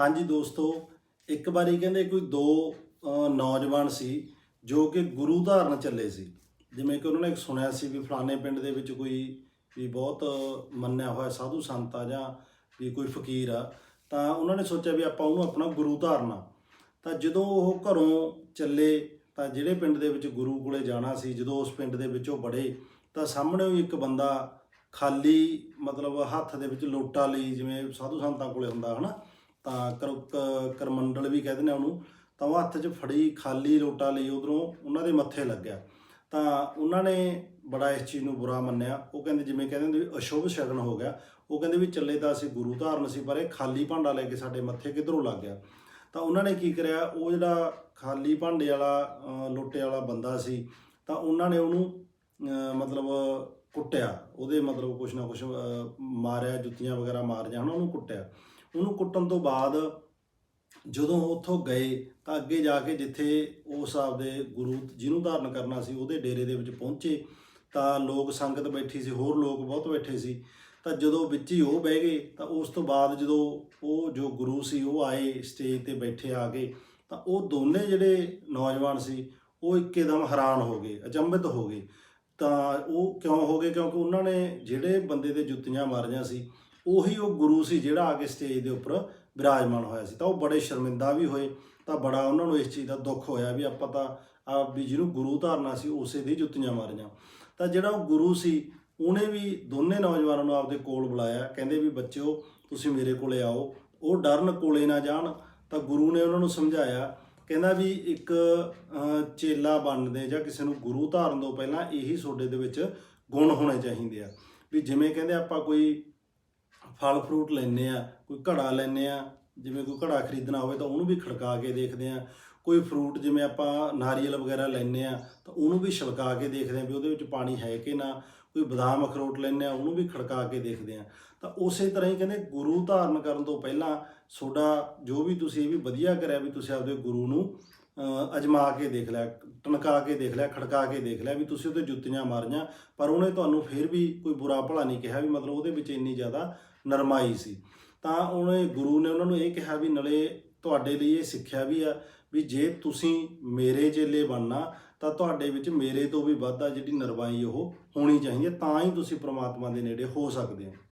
ਹਾਂਜੀ ਦੋਸਤੋ, ਇੱਕ ਵਾਰੀ ਕਹਿੰਦੇ ਕੋਈ ਦੋ ਨੌਜਵਾਨ ਸੀ ਜੋ ਕਿ ਗੁਰੂ ਧਾਰਨ ਚੱਲੇ ਸੀ। ਜਿਵੇਂ ਕਿ ਉਹਨਾਂ ਨੇ ਸੁਣਿਆ ਸੀ ਵੀ ਫਲਾਣੇ ਪਿੰਡ ਦੇ ਵਿੱਚ ਕੋਈ ਵੀ ਬਹੁਤ ਮੰਨਿਆ ਹੋਇਆ ਸਾਧੂ ਸੰਤ ਆ ਜਾਂ ਵੀ ਕੋਈ ਫਕੀਰ ਆ, ਤਾਂ ਉਹਨਾਂ ਨੇ ਸੋਚਿਆ ਵੀ ਆਪਾਂ ਉਹਨੂੰ ਆਪਣਾ ਗੁਰੂ ਧਾਰਨਾ। ਤਾਂ ਜਦੋਂ ਉਹ ਘਰੋਂ ਚੱਲੇ, ਤਾਂ ਜਿਹੜੇ ਪਿੰਡ ਦੇ ਵਿੱਚ ਗੁਰੂ ਕੋਲੇ ਜਾਣਾ ਸੀ, ਜਦੋਂ ਉਸ ਪਿੰਡ ਦੇ ਵਿੱਚ ਉਹ ਬੜੇ ਤਾਂ ਸਾਹਮਣੇ ਹੀ ਇੱਕ ਬੰਦਾ ਖਾਲੀ ਮਤਲਬ ਹੱਥ ਦੇ ਵਿੱਚ ਲੋਟਾ ਲਈ, ਜਿਵੇਂ ਸਾਧੂ ਸੰਤਾਂ ਕੋਲੇ ਹੁੰਦਾ, ਹਨਾ? ਤਾਂ ਕਰ ਕਰਮੰਡਲ ਵੀ ਕਹਿੰਦੇ ਨੇ ਉਹਨੂੰ, ਤਾਂ ਉਹ ਹੱਥ 'ਚ ਫੜੀ, ਖਾਲੀ ਲੋਟਾ ਲਈ ਉਧਰੋਂ ਉਹਨਾਂ ਦੇ ਮੱਥੇ ਲੱਗਿਆ। ਤਾਂ ਉਹਨਾਂ ਨੇ ਬੜਾ ਇਸ ਚੀਜ਼ ਨੂੰ ਬੁਰਾ ਮੰਨਿਆ। ਉਹ ਕਹਿੰਦੇ ਜਿਵੇਂ ਕਹਿੰਦੇ ਹੁੰਦੇ ਵੀ ਅਸ਼ੁਭ ਸ਼ਗਨ ਹੋ ਗਿਆ। ਉਹ ਕਹਿੰਦੇ ਵੀ ਚੱਲੇ ਤਾਂ ਅਸੀਂ ਗੁਰੂ ਧਾਰਨ ਸੀ, ਪਰ ਇਹ ਖਾਲੀ ਭਾਂਡਾ ਲੈ ਕੇ ਸਾਡੇ ਮੱਥੇ ਕਿੱਧਰੋਂ ਲੱਗ ਗਿਆ? ਤਾਂ ਉਹਨਾਂ ਨੇ ਕੀ ਕਰਿਆ? ਉਹ ਜਿਹੜਾ ਖਾਲੀ ਭਾਂਡੇ ਵਾਲਾ ਲੋਟੇ ਵਾਲਾ ਬੰਦਾ ਸੀ, ਤਾਂ ਉਹਨਾਂ ਨੇ ਉਹਨੂੰ ਮਤਲਬ ਕੁੱਟਿਆ। ਉਹਦੇ ਮਤਲਬ ਕੁਛ ਨਾ ਕੁਛ ਮਾਰਿਆ, ਜੁੱਤੀਆਂ ਵਗੈਰਾ ਮਾਰੀਆਂ, ਹਨਾ ਉਹਨੂੰ ਕੁੱਟਿਆ। ਉਹਨੂੰ ਕੁੱਟਣ ਤੋਂ ਬਾਅਦ ਜਦੋਂ ਉੱਥੋਂ ਗਏ ਤਾਂ ਅੱਗੇ ਜਾ ਕੇ ਜਿੱਥੇ ਉਸ ਆਪਦੇ ਗੁਰੂ ਜਿਹਨੂੰ ਧਾਰਨ ਕਰਨਾ ਸੀ, ਉਹਦੇ ਡੇਰੇ ਦੇ ਵਿੱਚ ਪਹੁੰਚੇ, ਤਾਂ ਲੋਕ ਸੰਗਤ ਬੈਠੀ ਸੀ, ਹੋਰ ਲੋਕ ਬਹੁਤ ਬੈਠੇ ਸੀ। ਤਾਂ ਜਦੋਂ ਵਿੱਚ ਹੀ ਉਹ ਬਹਿ ਗਏ, ਤਾਂ ਉਸ ਤੋਂ ਬਾਅਦ ਜਦੋਂ ਉਹ ਜੋ ਗੁਰੂ ਸੀ, ਉਹ ਆਏ ਸਟੇਜ ਤੇ ਬੈਠੇ ਆ ਕੇ, ਤਾਂ ਉਹ ਦੋਨੇ ਜਿਹੜੇ ਨੌਜਵਾਨ ਸੀ, ਉਹ ਇੱਕਦਮ ਹੈਰਾਨ ਹੋ ਗਏ, ਅਚੰਭਿਤ ਹੋ ਗਏ। ਤਾਂ ਉਹ ਕਿਉਂ ਹੋ ਗਏ? ਕਿਉਂਕਿ ਉਹਨਾਂ ਨੇ ਜਿਹੜੇ ਬੰਦੇ ਦੇ ਜੁੱਤੀਆਂ ਮਾਰੀਆਂ ਸੀ ਉਹੀ ਉਹ ਗੁਰੂ ਸੀ ਜਿਹੜਾ ਆ ਕੇ ਸਟੇਜ ਦੇ ਉੱਪਰ ਵਿਰਾਜਮਾਨ ਹੋਇਆ ਸੀ। ਤਾਂ ਉਹ ਬੜੇ ਸ਼ਰਮਿੰਦਾ ਵੀ ਹੋਏ, ਤਾਂ ਬੜਾ ਉਹਨਾਂ ਨੂੰ ਇਸ ਚੀਜ਼ ਦਾ ਦੁੱਖ ਹੋਇਆ ਵੀ ਆਪਾਂ ਤਾਂ ਆ ਵੀ ਜਿਹਨੂੰ ਗੁਰੂ ਧਾਰਨਾ ਸੀ, ਉਸੇ ਦੀ ਜੁੱਤੀਆਂ ਮਾਰੀਆਂ। ਤਾਂ ਜਿਹੜਾ ਉਹ ਗੁਰੂ ਸੀ, ਉਹਨੇ ਵੀ ਦੋਨੇ ਨੌਜਵਾਨਾਂ ਨੂੰ ਆਪਦੇ ਕੋਲ ਬੁਲਾਇਆ, ਕਹਿੰਦੇ ਵੀ ਬੱਚਿਓ, ਤੁਸੀਂ ਮੇਰੇ ਕੋਲੇ ਆਓ। ਉਹ ਡਰਨ ਕੋਲੇ ਨਾ ਜਾਣ, ਤਾਂ ਗੁਰੂ ਨੇ ਉਹਨਾਂ ਨੂੰ ਸਮਝਾਇਆ। ਕਹਿੰਦਾ ਵੀ ਇੱਕ ਚੇਲਾ ਬਣਦੇ ਜਾਂ ਕਿਸੇ ਨੂੰ ਗੁਰੂ ਧਾਰਨ ਤੋਂ ਪਹਿਲਾਂ ਇਹੀ ਤੁਹਾਡੇ ਦੇ ਵਿੱਚ ਗੁਣ ਹੋਣੇ ਚਾਹੀਦੇ ਆ। ਵੀ ਜਿਵੇਂ ਕਹਿੰਦੇ ਆਪਾਂ ਕੋਈ ਫਲ ਫਰੂਟ ਲੈਨੇ ਆ, ਕੋਈ ਘੜਾ ਲੈਨੇ ਆ, ਜਿਵੇਂ ਕੋਈ ਘੜਾ ਖਰੀਦਣਾ ਹੋਵੇ ਤਾਂ ਉਹਨੂੰ ਵੀ ਖੜਕਾ ਕੇ ਦੇਖਦੇ ਆ। ਕੋਈ ਫਰੂਟ ਜਿਵੇਂ ਆਪਾਂ ਨਾਰੀਅਲ ਵਗੈਰਾ ਲੈਨੇ ਆ, ਤਾਂ ਉਹਨੂੰ ਵੀ ਛਲਕਾ ਕੇ ਦੇਖਦੇ ਆ ਵੀ ਉਹਦੇ ਵਿੱਚ ਪਾਣੀ ਹੈ ਕਿ ਨਾ। ਕੋਈ ਬਦਾਮ ਅਖਰੋਟ ਲੈਨੇ ਆ, ਉਹਨੂੰ ਵੀ ਖੜਕਾ ਕੇ ਦੇਖਦੇ ਆ। ਤਾਂ ਉਸੇ ਤਰ੍ਹਾਂ ਹੀ ਕਹਿੰਦੇ ਗੁਰੂ ਧਾਰਨ ਕਰਨ ਤੋਂ ਪਹਿਲਾਂ ਤੁਹਾਡਾ ਜੋ ਵੀ ਤੁਸੀਂ ਇਹ ਵੀ ਵਧੀਆ ਕਰਿਆ ਵੀ ਤੁਸੀਂ ਆਪਦੇ ਗੁਰੂ ਨੂੰ ਅਜਮਾ ਕੇ ਦੇਖ ਲਿਆ ਟਣਕਾ ਕੇ ਦੇਖ ਲਿਆ ਖੜਕਾ ਕੇ ਦੇਖ ਲਿਆ ਵੀ ਤੁਸੀਂ ਉਹਦੇ ਜੁੱਤੀਆਂ ਮਾਰੀਆਂ, ਪਰ ਉਹਨੇ ਤੁਹਾਨੂੰ ਫਿਰ ਵੀ ਕੋਈ ਬੁਰਾ ਭਲਾ ਨਹੀਂ ਕਿਹਾ ਵੀ ਮਤਲਬ ਉਹਦੇ ਵਿੱਚ ਇੰਨੀ ਜ਼ਿਆਦਾ ਨਰਮਾਈ ਸੀ। ਤਾਂ ਉਹਨੇ, ਗੁਰੂ ਨੇ ਉਹਨਾਂ ਨੂੰ ਇਹ ਕਿਹਾ ਵੀ ਨਲੇ ਤੁਹਾਡੇ ਲਈ ਇਹ ਸਿੱਖਿਆ ਵੀ ਆ ਵੀ ਜੇ ਤੁਸੀਂ ਮੇਰੇ ਚੇਲੇ ਬਣਨਾ, ਤਾਂ ਤੁਹਾਡੇ ਵਿੱਚ ਮੇਰੇ ਤੋਂ ਵੀ ਵੱਧ ਆ ਜਿਹੜੀ ਨਰਮਾਈ ਉਹ ਹੋਣੀ ਚਾਹੀਦੀ ਹੈ ਤਾਂ ਹੀ ਤੁਸੀਂ ਪ੍ਰਮਾਤਮਾ ਦੇ ਨੇੜੇ ਹੋ ਸਕਦੇ ਹੋ।